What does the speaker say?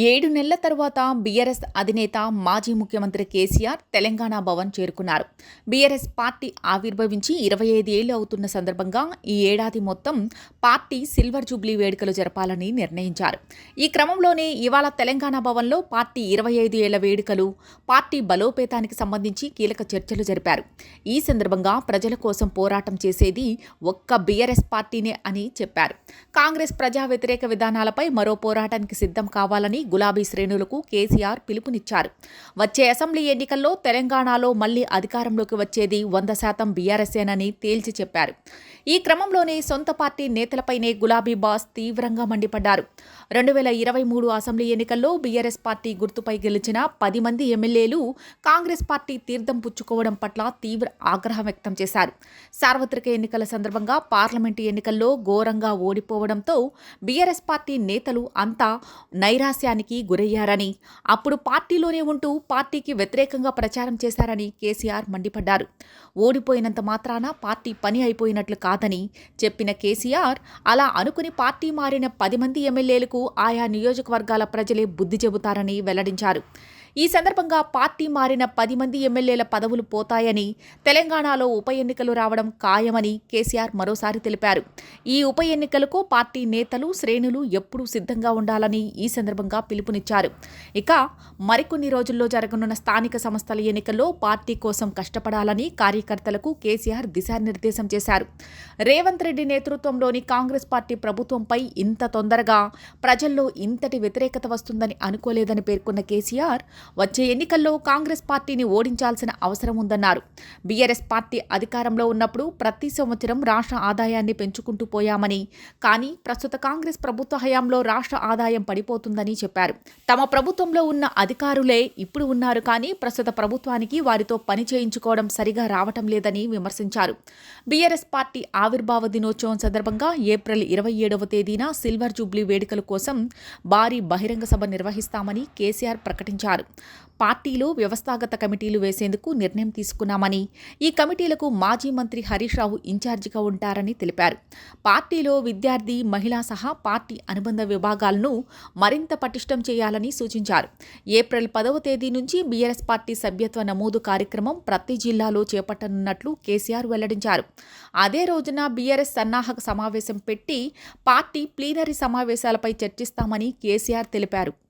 ఏడు నెలల తర్వాత బీఆర్ఎస్ అధినేత మాజీ ముఖ్యమంత్రి కేసీఆర్ తెలంగాణ భవన్ చేరుకున్నారు. బీఆర్ఎస్ పార్టీ ఆవిర్భవించి ఇరవై ఐదు ఏళ్ళు అవుతున్న సందర్భంగా ఈ ఏడాది మొత్తం పార్టీ సిల్వర్ జూబ్లీ వేడుకలు జరపాలని నిర్ణయించారు. ఈ క్రమంలోనే ఇవాళ తెలంగాణ భవన్లో పార్టీ ఇరవై ఐదు ఏళ్ళ వేడుకలు పార్టీ బలోపేతానికి సంబంధించి కీలక చర్చలు జరిపారు. ఈ సందర్భంగా ప్రజల కోసం పోరాటం చేసేది ఒక్క బీఆర్ఎస్ పార్టీనే అని చెప్పారు. కాంగ్రెస్ ప్రజా వ్యతిరేక విధానాలపై మరో పోరాటానికి సిద్ధం కావాలని గులాబీ శ్రేణులకు కేసీఆర్ పిలుపునిచ్చారు. వచ్చే అసెంబ్లీ ఎన్నికల్లో తెలంగాణలో మళ్ళీ అధికారంలోకి వచ్చేది వంద శాతం బీఆర్ఎస్ఏనని తేల్చి చెప్పారు. ఈ క్రమంలోనే సొంత పార్టీ నేతలపైనే గులాబీ బాస్ తీవ్రంగా మండిపడ్డారు. రెండు వేల ఇరవై మూడు అసెంబ్లీ ఎన్నికల్లో బీఆర్ఎస్ పార్టీ గుర్తుపై గెలిచిన పది మంది ఎమ్మెల్యేలు కాంగ్రెస్ పార్టీ తీర్థం పుచ్చుకోవడం పట్ల తీవ్ర ఆగ్రహం వ్యక్తం చేశారు. సార్వత్రిక ఎన్నికల సందర్భంగా పార్లమెంటు ఎన్నికల్లో ఘోరంగా ఓడిపోవడంతో బీఆర్ఎస్ పార్టీ నేతలు అంతా నైరాశ్య ఆవేశానికి గురయ్యారని అప్పుడు పార్టీలోనే ఉంటూ పార్టీకి వ్యతిరేకంగా ప్రచారం చేశారని కేసీఆర్ మండిపడ్డారు. ఓడిపోయినంత మాత్రాన పార్టీ పని అయిపోయినట్లు కాదని చెప్పిన కేసీఆర్ అలా అనుకుని పార్టీ మారిన పది మంది ఎమ్మెల్యేలకు ఆయా నియోజకవర్గాల ప్రజలే బుద్ధి చెబుతారని వెల్లడించారు. ఈ సందర్భంగా పార్టీ మారిన పది మంది ఎమ్మెల్యేల పదవులు పోతాయని తెలంగాణలో ఉప ఎన్నికలు రావడం ఖాయమని కేసీఆర్ మరోసారి తెలిపారు. ఈ ఉప ఎన్నికలకు పార్టీ నేతలు శ్రేణులు ఎప్పుడూ సిద్ధంగా ఉండాలని ఈ సందర్భంగా పిలుపునిచ్చారు. ఇక మరికొన్ని రోజుల్లో జరగనున్న స్థానిక సంస్థల ఎన్నికల్లో పార్టీ కోసం కష్టపడాలని కార్యకర్తలకు కేసీఆర్ దిశానిర్దేశం చేశారు. రేవంత్ రెడ్డి నేతృత్వంలోని కాంగ్రెస్ పార్టీ ప్రభుత్వంపై ఇంత తొందరగా ప్రజల్లో ఇంతటి వ్యతిరేకత వస్తుందని అనుకోలేదని పేర్కొన్న కేసీఆర్ వచ్చే ఎన్నికల్లో కాంగ్రెస్ పార్టీని ఓడించాల్సిన అవసరం ఉందన్నారు. బీఆర్ఎస్ పార్టీ అధికారంలో ఉన్నప్పుడు ప్రతి సంవత్సరం రాష్ట్ర ఆదాయాన్ని పెంచుకుంటూ పోయామని కానీ ప్రస్తుత కాంగ్రెస్ ప్రభుత్వ హయాంలో రాష్ట్ర ఆదాయం పడిపోతుందని చెప్పారు. తమ ప్రభుత్వంలో ఉన్న అధికారులే ఇప్పుడు ఉన్నారు కానీ ప్రస్తుత ప్రభుత్వానికి వారితో పని చేయించుకోవడం సరిగా రావటం లేదని విమర్శించారు. బీఆర్ఎస్ పార్టీ ఆవిర్భావ దినోత్సవం సందర్భంగా ఏప్రిల్ ఇరవై ఏడవ తేదీన సిల్వర్ జూబ్లీ వేడుకల కోసం భారీ బహిరంగ సభ నిర్వహిస్తామని కేసీఆర్ ప్రకటించారు. పార్టీలో వ్యవస్థాగత కమిటీలు వేసేందుకు నిర్ణయం తీసుకున్నామని ఈ కమిటీలకు మాజీ మంత్రి హరీష్ రావు ఇన్ఛార్జిగా ఉంటారని తెలిపారు. పార్టీలో విద్యార్థి మహిళా సహా పార్టీ అనుబంధ విభాగాలను మరింత పటిష్టం చేయాలని సూచించారు. ఏప్రిల్ పదవ తేదీ నుంచి బీఆర్ఎస్ పార్టీ సభ్యత్వ నమోదు కార్యక్రమం ప్రతి జిల్లాలో చేపట్టనున్నట్లు కేసీఆర్ వెల్లడించారు. అదే రోజున బీఆర్ఎస్ సన్నాహక సమావేశం పెట్టి పార్టీ ప్లీనరీ సమావేశాలపై చర్చిస్తామని కేసీఆర్ తెలిపారు.